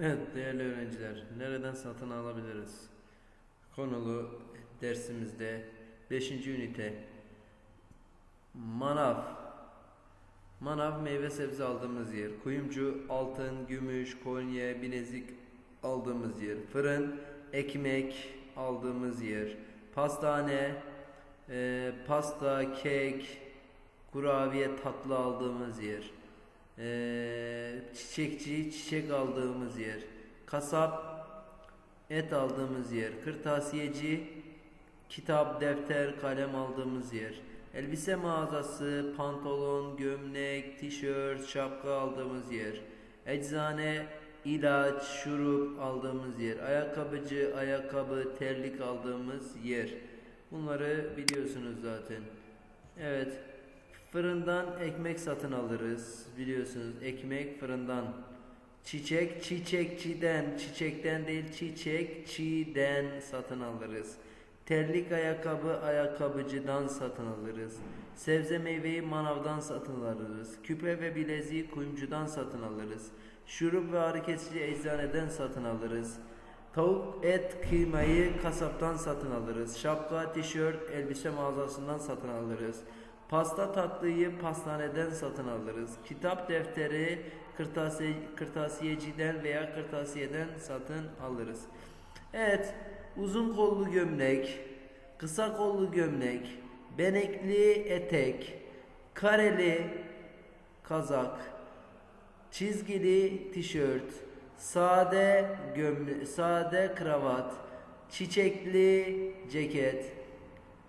Evet değerli öğrenciler, nereden satın alabiliriz? Konulu dersimizde 5. ünite Manav Manav meyve sebze aldığımız yer. Kuyumcu altın, gümüş, kolye, bilezik aldığımız yer. Fırın, ekmek aldığımız yer. Pastane, e, pasta, kek, kurabiye, tatlı aldığımız yer. Ee, çiçekçi çiçek aldığımız yer, kasap et aldığımız yer, kırtasiyeci kitap, defter, kalem aldığımız yer, elbise mağazası, pantolon, gömlek, tişört, şapka aldığımız yer, eczane, ilaç, şurup aldığımız yer, ayakkabıcı, ayakkabı, terlik aldığımız yer. Bunları biliyorsunuz zaten. Evet. Fırından ekmek satın alırız. Biliyorsunuz ekmek fırından. Çiçek çiçekçiden, çiçekten değil çiçekçiden satın alırız. Terlik ayakkabı ayakkabıcıdan satın alırız. Sebze meyveyi manavdan satın alırız. Küpe ve bileziği kuyumcudan satın alırız. Şurup ve ağrı kesici eczaneden satın alırız. Tavuk, et, kıymayı kasaptan satın alırız. Şapka, tişört, elbise mağazasından satın alırız. Pasta tatlıyı pastaneden satın alırız. Kitap defteri kırtasiye, kırtasiyeciden veya kırtasiyeden satın alırız. Evet, uzun kollu gömlek, kısa kollu gömlek, benekli etek, kareli kazak, çizgili tişört, sade gömle, sade kravat, çiçekli ceket,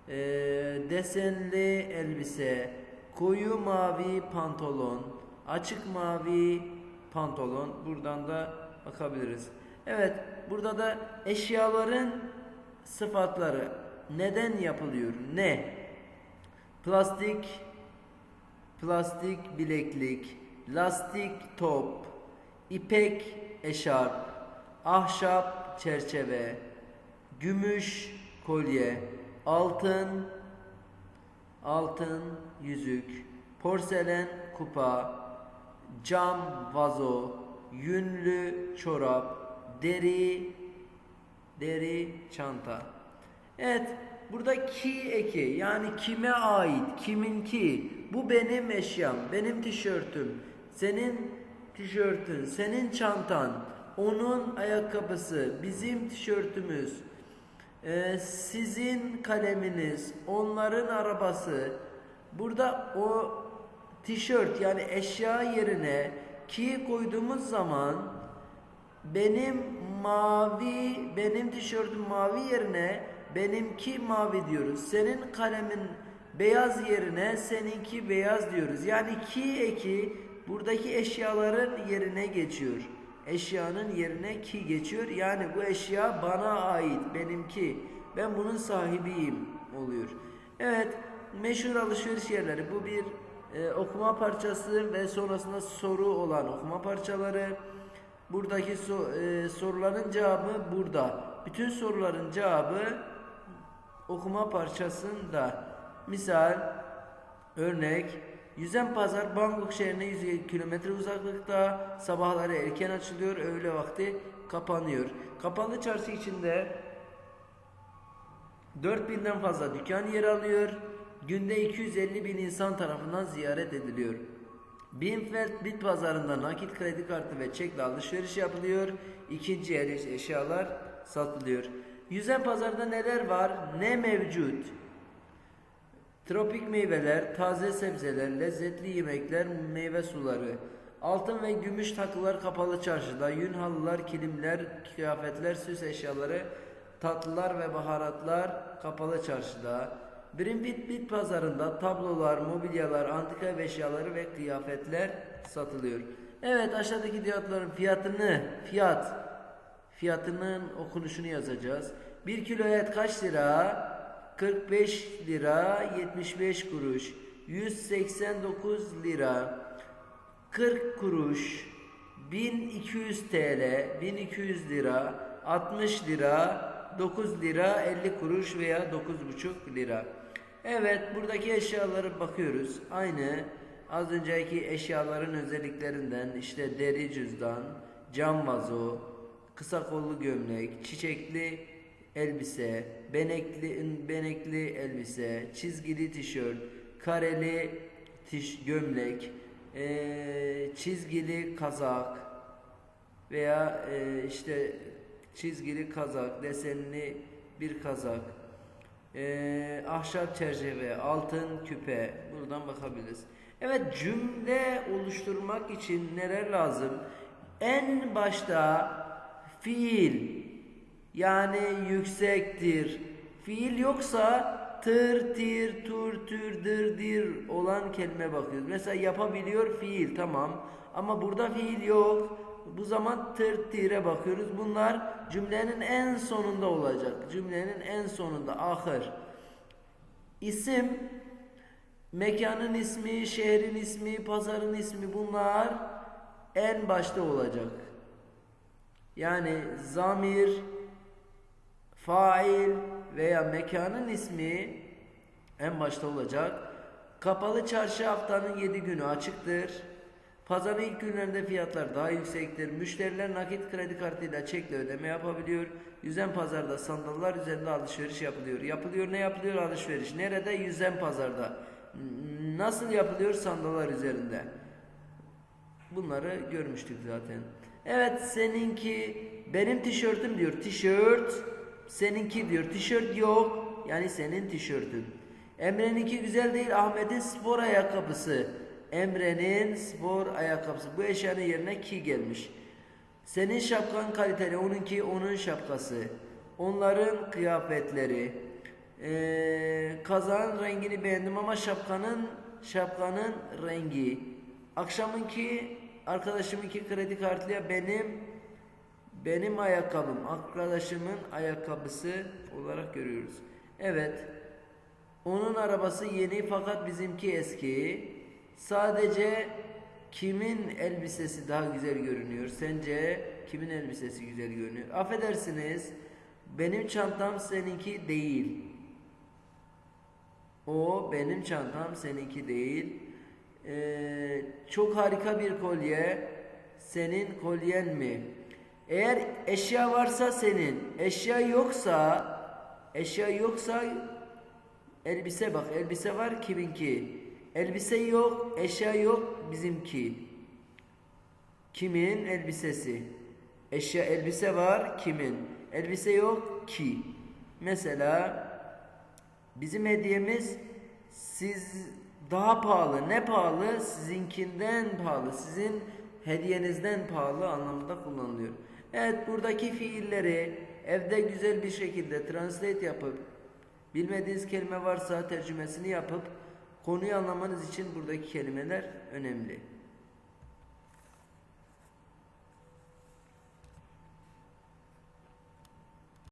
e, desenli elbise, koyu mavi pantolon, açık mavi pantolon. Buradan da bakabiliriz. Evet, burada da eşyaların sıfatları neden yapılıyor? Ne? Plastik plastik bileklik, lastik top, ipek eşarp, ahşap çerçeve, gümüş kolye, altın altın yüzük, porselen kupa, cam vazo, yünlü çorap, deri deri çanta. Evet, burada ki eki yani kime ait, kiminki? Bu benim eşyam, benim tişörtüm, senin tişörtün, senin çantan, onun ayakkabısı, bizim tişörtümüz, ee, sizin kaleminiz, onların arabası. Burada o tişört yani eşya yerine ki koyduğumuz zaman benim mavi, benim tişörtüm mavi yerine benimki mavi diyoruz. Senin kalemin beyaz yerine seninki beyaz diyoruz. Yani ki eki buradaki eşyaların yerine geçiyor. Eşyanın yerine ki geçiyor. Yani bu eşya bana ait, benimki. Ben bunun sahibiyim oluyor. Evet, meşhur alışveriş yerleri. Bu bir e, okuma parçası ve sonrasında soru olan okuma parçaları. Buradaki so, e, soruların cevabı burada. Bütün soruların cevabı okuma parçasında. Misal, örnek, Yüzen Pazar Bangkok şehrine 100 kilometre uzaklıkta. Sabahları erken açılıyor, öğle vakti kapanıyor. Kapalı çarşı içinde 4000'den fazla dükkan yer alıyor. Günde 250 bin insan tarafından ziyaret ediliyor. Binfeld bit pazarında nakit kredi kartı ve çekle alışveriş yapılıyor. İkinci el eşyalar satılıyor. Yüzen pazarda neler var? Ne mevcut? Tropik meyveler, taze sebzeler, lezzetli yemekler, meyve suları. Altın ve gümüş takılar kapalı çarşıda, yün halılar, kilimler, kıyafetler, süs eşyaları, tatlılar ve baharatlar kapalı çarşıda. Brimbit bit pazarında tablolar, mobilyalar, antika ev eşyaları ve kıyafetler satılıyor. Evet aşağıdaki fiyatların fiyatını, fiyat, fiyatının okunuşunu yazacağız. 1 kilo et kaç lira? 45 lira 75 kuruş 189 lira 40 kuruş 1200 TL 1200 lira 60 lira 9 lira 50 kuruş veya 9,5 lira. Evet buradaki eşyalara bakıyoruz. Aynı az önceki eşyaların özelliklerinden işte deri cüzdan cam vazo, kısa kollu gömlek, çiçekli elbise, benekli benekli elbise, çizgili tişört, kareli tiş gömlek, eee, çizgili kazak veya eee, işte çizgili kazak, desenli bir kazak, eee, ahşap çerçeve, altın küpe buradan bakabiliriz. Evet cümle oluşturmak için neler lazım? En başta fiil yani yüksektir. Fiil yoksa tır, tir, tur, tür, dır, dir olan kelime bakıyoruz. Mesela yapabiliyor fiil tamam ama burada fiil yok. Bu zaman tır, tire bakıyoruz. Bunlar cümlenin en sonunda olacak. Cümlenin en sonunda ahır. İsim mekanın ismi, şehrin ismi, pazarın ismi bunlar en başta olacak. Yani zamir, fail veya mekanın ismi en başta olacak. Kapalı çarşı haftanın 7 günü açıktır. Pazarın ilk günlerinde fiyatlar daha yüksektir. Müşteriler nakit kredi kartıyla çekle ödeme yapabiliyor. Yüzen pazarda sandallar üzerinde alışveriş yapılıyor. Yapılıyor ne yapılıyor alışveriş? Nerede? Yüzen pazarda. Nasıl yapılıyor sandallar üzerinde? Bunları görmüştük zaten. Evet seninki benim tişörtüm diyor. Tişört seninki diyor. Tişört yok. Yani senin tişörtün. Emre'ninki güzel değil. Ahmet'in spor ayakkabısı. Emre'nin spor ayakkabısı. Bu eşyanın yerine ki gelmiş. Senin şapkan kaliteli. Onunki onun şapkası. Onların kıyafetleri. Ee, kazağın rengini beğendim ama şapkanın şapkanın rengi. Akşamınki arkadaşımınki kredi kartıyla benim benim ayakkabım arkadaşımın ayakkabısı olarak görüyoruz. Evet. Onun arabası yeni fakat bizimki eski. Sadece kimin elbisesi daha güzel görünüyor? Sence kimin elbisesi güzel görünüyor? Affedersiniz. Benim çantam seninki değil. O benim çantam seninki değil. Ee, çok harika bir kolye. Senin kolyen mi? Eğer eşya varsa senin, eşya yoksa, eşya yoksa elbise bak, elbise var kiminki. Elbise yok, eşya yok bizimki. Kimin elbisesi? Eşya elbise var kimin? Elbise yok ki. Mesela bizim hediyemiz siz daha pahalı. Ne pahalı? Sizinkinden pahalı. Sizin hediyenizden pahalı anlamında kullanılıyor. Evet buradaki fiilleri evde güzel bir şekilde translate yapıp bilmediğiniz kelime varsa tercümesini yapıp konuyu anlamanız için buradaki kelimeler önemli.